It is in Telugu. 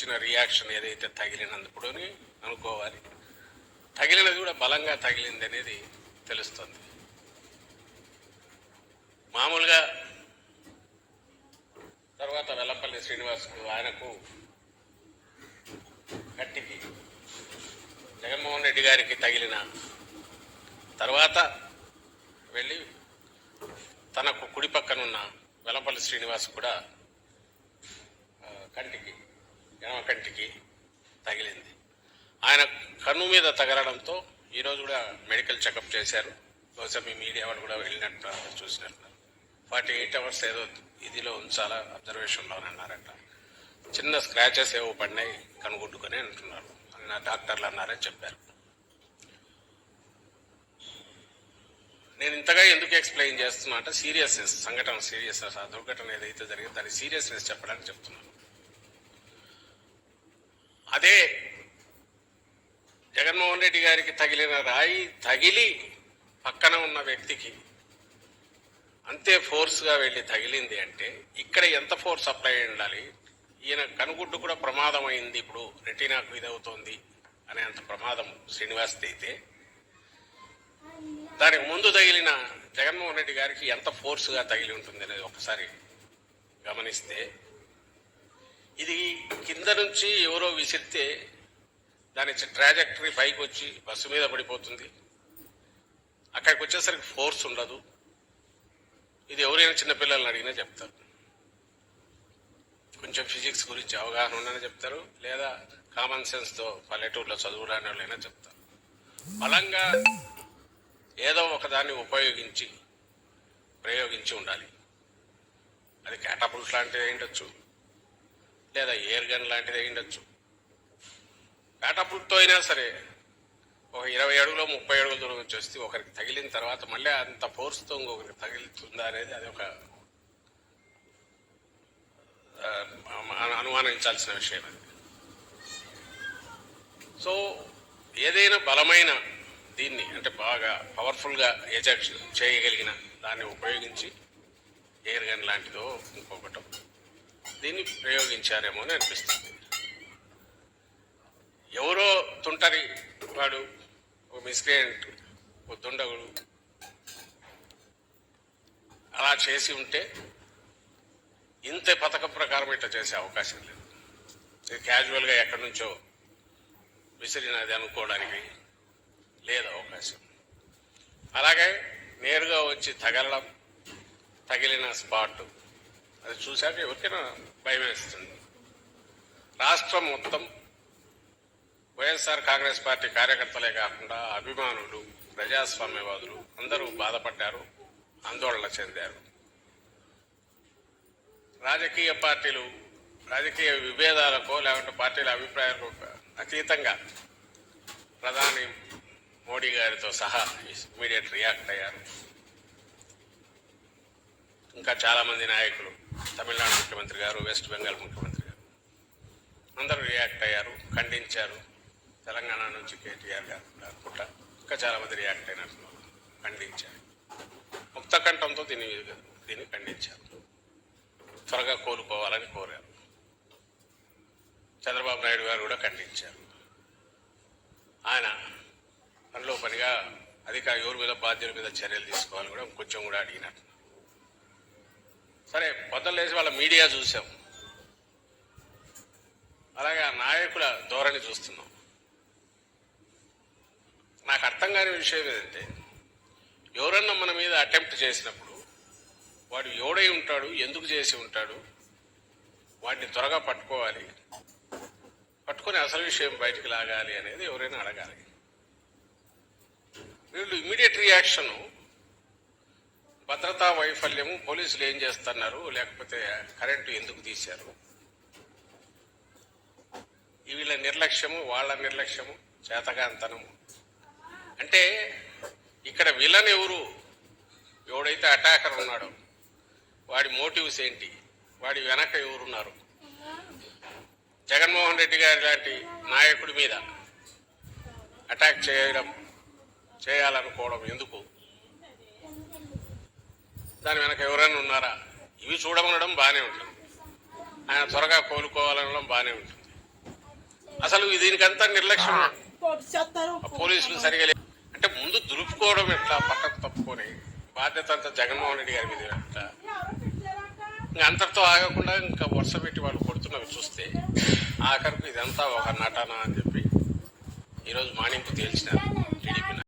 వచ్చిన రియాక్షన్ ఏదైతే తగిలినందుకు అనుకోవాలి. తగిలినది కూడా బలంగా తగిలింది అనేది తెలుస్తుంది. మామూలుగా తర్వాత వెల్లంపల్లి శ్రీనివాస్కు ఆయనకు గట్టికి జగన్మోహన్ రెడ్డి గారికి తగిలిన తర్వాత వెళ్ళి తనకు కుడి పక్కనున్న వెల్లంపల్లి శ్రీనివాస్ కూడా కంటికి కంటికి తగిలింది. ఆయన కన్ను మీద తగలడంతో ఈరోజు కూడా మెడికల్ చెకప్ చేశారు. బహుశా మీ మీడియా వాళ్ళు కూడా వెళ్ళినట్టు చూసినట్టు. ఫార్టీ ఎయిట్ అవర్స్ ఏదో ఇదిలో ఉంచాలా అబ్జర్వేషన్లో అన్నారట. చిన్న స్క్రాచెస్ ఏవో పడినాయి కనుగొట్టుకొని అంటున్నారు. అన్న నా డాక్టర్లు అన్నారని చెప్పారు. నేను ఇంతగా ఎందుకు ఎక్స్ప్లెయిన్ చేస్తున్నా అంటే సీరియస్నెస్ సంఘటన సీరియస్నెస్ ఆ దుర్ఘటన ఏదైతే జరిగిందో దాని సీరియస్నెస్ చెప్పడానికి చెప్తున్నాను అదే జగన్మోహన్ రెడ్డి గారికి తగిలిన రాయి తగిలి పక్కన ఉన్న వ్యక్తికి అంతే ఫోర్స్గా వెళ్ళి తగిలింది అంటే ఇక్కడ ఎంత ఫోర్స్ అప్లై అయి ఉండాలి? ఈయన కనుగుడ్డు కూడా ప్రమాదం అయింది ఇప్పుడు. రెటీనాకు ఇదవుతోంది అనే అంత ప్రమాదం శ్రీనివాస్ అయితే. దానికి ముందు తగిలిన జగన్మోహన్ రెడ్డి గారికి ఎంత ఫోర్స్గా తగిలి ఉంటుంది అనేది ఒకసారి గమనిస్తే ఇది కింద నుంచి ఎవరో విసిరితే దాని ట్రాజెక్టరీ పైకి వచ్చి బస్సు మీద పడిపోతుంది. అక్కడికి వచ్చేసరికి ఫోర్స్ ఉండదు. ఇది ఎవరైనా చిన్నపిల్లల్ని అడిగినా చెప్తారు. కొంచెం ఫిజిక్స్ గురించి అవగాహన ఉండని చెప్తారు. లేదా కామన్ సెన్స్తో పల్లెటూరులో చదువురాని వాళ్ళైనా చెప్తారు. బలంగా ఏదో ఒకదాన్ని ఉపయోగించి ప్రయోగించి ఉండాలి. అది క్యాటపుల్ట్ లాంటిది అయి ఉండొచ్చు. లేదా ఎయిర్ గన్ లాంటిది అయి ఉండొచ్చు. క్యాటపుల్ట్తో అయినా సరే ఒక ఇరవై అడుగులో ముప్పై అడుగుల దూరం నుంచి వస్తే ఒకరికి తగిలిన తర్వాత మళ్ళీ అంత ఫోర్స్తో ఇంకొకరికి తగిలితుందా అనేది అది ఒక అనుమానించాల్సిన విషయం అది. సో ఏదైనా బలమైన దీన్ని అంటే బాగా పవర్ఫుల్గా ఎజెక్ట్ చేయగలిగిన దాన్ని ఉపయోగించి ఎయిర్ గన్ లాంటిదో ఇంకొకటో దీన్ని ప్రయోగించారేమో అని అనిపిస్తుంది ఎవరో తుంటరి వాడు ఒక మిస్క్రియంట్ ఒక దుండగుడు. అలా చేసి ఉంటే ఇంత పథకం ప్రకారం ఇట్లా చేసే అవకాశం లేదు. ఇది క్యాజువల్గా ఎక్కడి నుంచో విసిరినది అనుకోవడానికి లేదు అవకాశం. అలాగే నేరుగా వచ్చి తగలడం తగిలిన స్పాట్ అది చూశాక ఎవరికైనా భయం వేస్తుంది రాష్ట్రం మొత్తం వైఎస్ఆర్ కాంగ్రెస్ పార్టీ కార్యకర్తలే కాకుండా అభిమానులు ప్రజాస్వామ్యవాదులు అందరూ బాధపడ్డారు ఆందోళన చెందారు. రాజకీయ పార్టీలు రాజకీయ విభేదాలకో లేకుంటే పార్టీల అభిప్రాయాలకు అతీతంగా ప్రధాని మోడీ గారితో సహా ఇమీడియట్ రియాక్ట్ అయ్యారు. ఇంకా చాలామంది నాయకులు తమిళనాడు ముఖ్యమంత్రి గారు వెస్ట్ బెంగాల్ ముఖ్యమంత్రి గారు అందరూ రియాక్ట్ అయ్యారు ఖండించారు. తెలంగాణ నుంచి కేటీఆర్ గారు అనుకుంటా ఇంకా చాలా మంది రియాక్ట్ అయినట్లు ఖండించారు. ముక్త కంఠంతో దీన్ని దీన్ని ఖండించారు. త్వరగా కోలుకోవాలని కోరారు. చంద్రబాబు నాయుడు గారు కూడా ఖండించారు. ఆయన పనిలో పనిగా అధిక ఎవరి మీద బాధ్యుల మీద చర్యలు తీసుకోవాలని కూడా కొంచెం కూడా అడిగినట్టు సరే పొద్దున్న లేచి వాళ్ళ మీడియా చూసాం. అలాగే ఆ నాయకుల ధోరణి చూస్తున్నాం. నాకు అర్థం కాని విషయం ఏంటంటే ఎవరన్నా మన మీద అటెంప్ట్ చేసినప్పుడు వాడు ఎవడై ఉంటాడు ఎందుకు చేసి ఉంటాడు వాడిని త్వరగా పట్టుకోవాలి పట్టుకొని అసలు విషయం బయటికి లాగాలి అనేది ఎవరైనా అడగాలి. వీళ్ళు ఇమీడియట్ రియాక్షను భద్రతా వైఫల్యము పోలీసులు ఏం చేస్తున్నారు లేకపోతే కరెంటు ఎందుకు తీశారు? వీళ్ళ నిర్లక్ష్యము వాళ్ళ నిర్లక్ష్యము చేతగాంతనము. అంటే ఇక్కడ విలన్ ఎవరు? ఎవడైతే అటాకర్ ఉన్నాడో. వాడి మోటివ్స్ ఏంటి? వాడి వెనక ఎవరున్నారు? జగన్మోహన్ రెడ్డి గారి లాంటి నాయకుడి మీద అటాక్ చేయడం చేయాలనుకోవడం ఎందుకు? దాని వెనక ఎవరైనా ఉన్నారా? ఇవి చూడమనడం బాగానే ఉంటుంది. ఆయన త్వరగా కోలుకోవాలనడం బాగానే ఉంటుంది. అసలు దీనికంతా నిర్లక్ష్యం పోలీసులు సరిగా ముందు దులుపుకోవడం ఎట్లా? పక్కకు తప్పుకొని. బాధ్యత అంతా జగన్మోహన్ రెడ్డి గారి మీద ఎట్లా ఇంకా అంతటితో ఆగకుండా ఇంకా వరుస పెట్టి వాళ్ళు కొడుతున్నవి చూస్తే. ఆఖరికి ఇదంతా ఒక నటన అని చెప్పి ఈరోజు మాణింపు తేల్చినారు టీడీపీ